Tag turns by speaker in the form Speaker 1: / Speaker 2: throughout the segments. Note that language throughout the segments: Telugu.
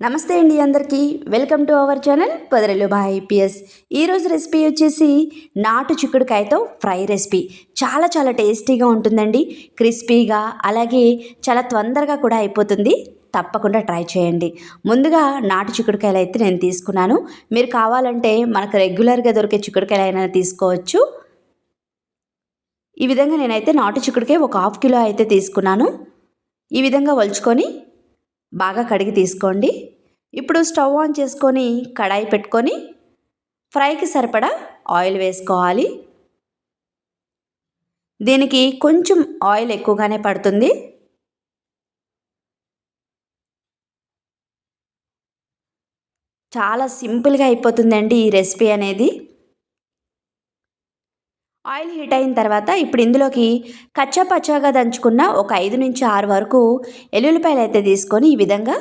Speaker 1: నమస్తే అండి అందరికీ. వెల్కమ్ టు అవర్ ఛానల్ పొదరలు బాయ్ ఐపీఎస్. ఈరోజు రెసిపీ వచ్చేసి నాటు చిక్కుడుకాయతో ఫ్రై రెసిపీ. చాలా చాలా టేస్టీగా ఉంటుందండి. క్రిస్పీగా అలాగే చాలా తొందరగా కూడా అయిపోతుంది. తప్పకుండా ట్రై చేయండి. ముందుగా నాటు చిక్కుడుకాయలు అయితే నేను తీసుకున్నాను. మీరు కావాలంటే మనకు రెగ్యులర్గా దొరికే చిక్కుడుకాయలు అయినా తీసుకోవచ్చు. ఈ విధంగా నేనైతే నాటు చిక్కుడుకాయ ఒక హాఫ్ కిలో అయితే తీసుకున్నాను. ఈ విధంగా వలుచుకొని బాగా కడిగి తీసుకోండి. ఇప్పుడు స్టవ్ ఆన్ చేసుకొని కడాయి పెట్టుకొని ఫ్రైకి సరిపడా ఆయిల్ వేసుకోవాలి. దీనికి కొంచెం ఆయిల్ ఎక్కువగానే పడుతుంది. చాలా సింపుల్గా అయిపోతుందండి ఈ రెసిపీ అనేది. ఆయిల్ హీట్ అయిన తర్వాత ఇప్పుడు ఇందులోకి కచ్చా పచ్చాగా దంచుకున్న ఒక ఐదు నుంచి ఆరు వరకు ఎల్లుల్లిపాయలు అయితే తీసుకొని ఈ విధంగా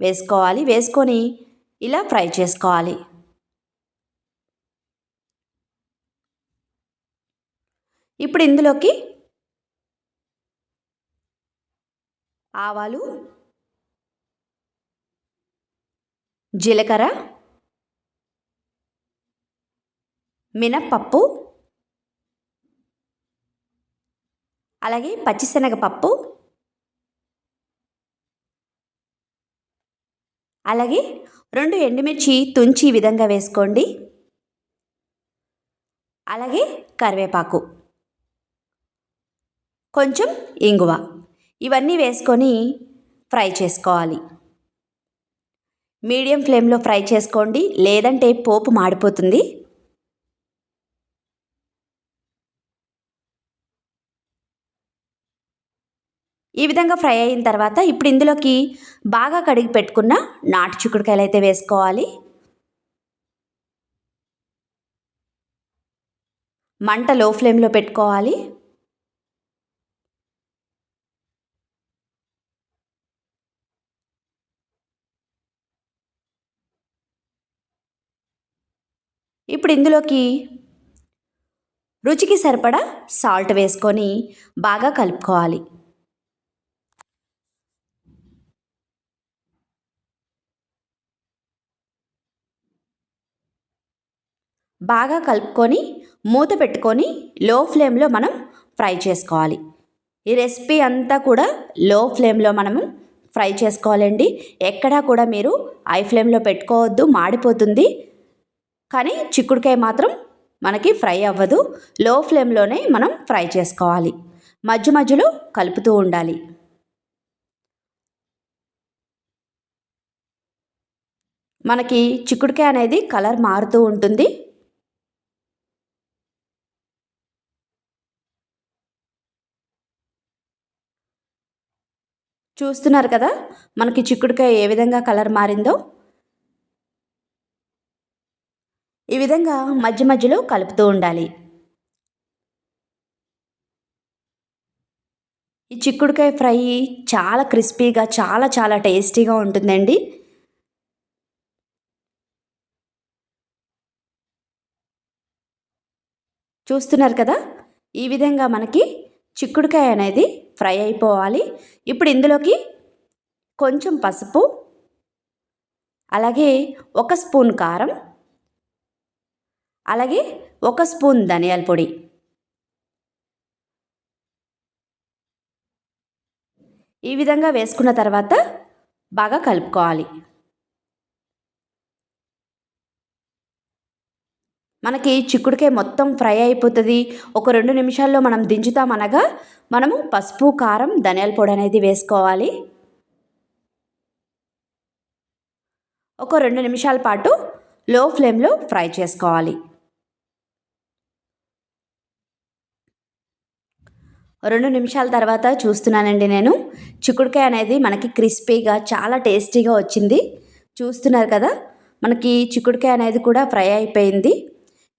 Speaker 1: వేసుకోవాలి. వేసుకొని ఇలా ఫ్రై చేసుకోవాలి. ఇప్పుడు ఇందులోకి ఆవాలు జీలకర్ర మినప్పప్పు అలాగే పచ్చిశనగపప్పు అలాగే రెండు ఎండుమిర్చి తుంచి ఈ విధంగా వేసుకోండి. అలాగే కరివేపాకు కొంచెం ఇంగువ ఇవన్నీ వేసుకొని ఫ్రై చేసుకోవాలి. మీడియం ఫ్లేమ్లో ఫ్రై చేసుకోండి లేదంటే పోపు మాడిపోతుంది. ఈ విధంగా ఫ్రై అయిన తర్వాత ఇప్పుడు ఇందులోకి బాగా కడిగి పెట్టుకున్న నాటు చిక్కుడుకాయలు అయితే వేసుకోవాలి. మంట లో ఫ్లేమ్లో పెట్టుకోవాలి. ఇప్పుడు ఇందులోకి రుచికి సరిపడా సాల్ట్ వేసుకొని బాగా కలుపుకోవాలి. బాగా కలుపుకొని మూత పెట్టుకొని లో ఫ్లేమ్లో మనం ఫ్రై చేసుకోవాలి. ఈ రెసిపీ అంతా కూడా లో ఫ్లేమ్లో మనము ఫ్రై చేసుకోవాలండి. ఎక్కడా కూడా మీరు హై ఫ్లేమ్లో పెట్టుకోవద్దు మాడిపోతుంది. కానీ చిక్కుడుకాయ మాత్రం మనకి ఫ్రై అవ్వదు. లో ఫ్లేమ్లోనే మనం ఫ్రై చేసుకోవాలి. మధ్య మధ్యలో కలుపుతూ ఉండాలి. మనకి చిక్కుడుకాయ అనేది కలర్ మారుతూ ఉంటుంది. చూస్తున్నారు కదా మనకి చిక్కుడుకాయ ఏ విధంగా కలర్ మారిందో? ఈ విధంగా మధ్య మధ్యలో కలుపుతూ ఉండాలి. ఈ చిక్కుడుకాయ ఫ్రై చాలా క్రిస్పీగా చాలా చాలా టేస్టీగా ఉంటుందండి. చూస్తున్నారు కదా ఈ విధంగా మనకి చిక్కుడుకాయ అనేది ఫ్రై అయిపోవాలి. ఇప్పుడు ఇందులోకి కొంచెం పసుపు అలాగే ఒక స్పూన్ కారం అలాగే ఒక స్పూన్ ధనియాల పొడి. ఈ విధంగా వేసుకున్న తర్వాత బాగా కలుపుకోవాలి. మనకి చిక్కుడుకాయ మొత్తం ఫ్రై అయిపోతుంది. ఒక రెండు నిమిషాల్లో మనం దించుతామనగా మనము పసుపు కారం ధనియాల పొడి అనేది వేసుకోవాలి. ఒక రెండు నిమిషాల పాటు లో ఫ్లేమ్లో ఫ్రై చేసుకోవాలి. రెండు నిమిషాల తర్వాత చూస్తున్నానండి నేను. చిక్కుడుకాయ అనేది మనకి క్రిస్పీగా చాలా టేస్టీగా వచ్చింది. చూస్తున్నారు కదా? మనకి చిక్కుడుకాయ అనేది కూడా ఫ్రై అయిపోయింది.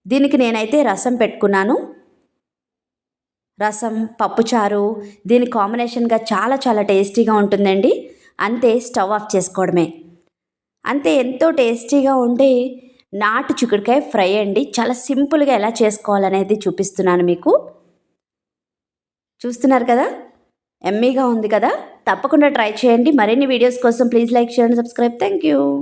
Speaker 1: దీనికి నేనైతే రసం పెట్టుకున్నాను. రసం పప్పుచారు దీని కాంబినేషన్గా చాలా చాలా టేస్టీగా ఉంటుందండి. అంతే స్టవ్ ఆఫ్ చేసుకోవడమే. అంతే ఎంతో టేస్టీగా ఉండే నాటు చిక్కుడుకాయ ఫ్రై అండి. చాలా సింపుల్గా ఎలా చేసుకోవాలనేది చూపిస్తున్నాను మీకు. చూస్తున్నారు కదా? ఎమ్మీగా ఉంది కదా? తప్పకుండా ట్రై చేయండి. మరిన్ని వీడియోస్ కోసం ప్లీజ్ లైక్ చేయండి సబ్స్క్రైబ్. Thank you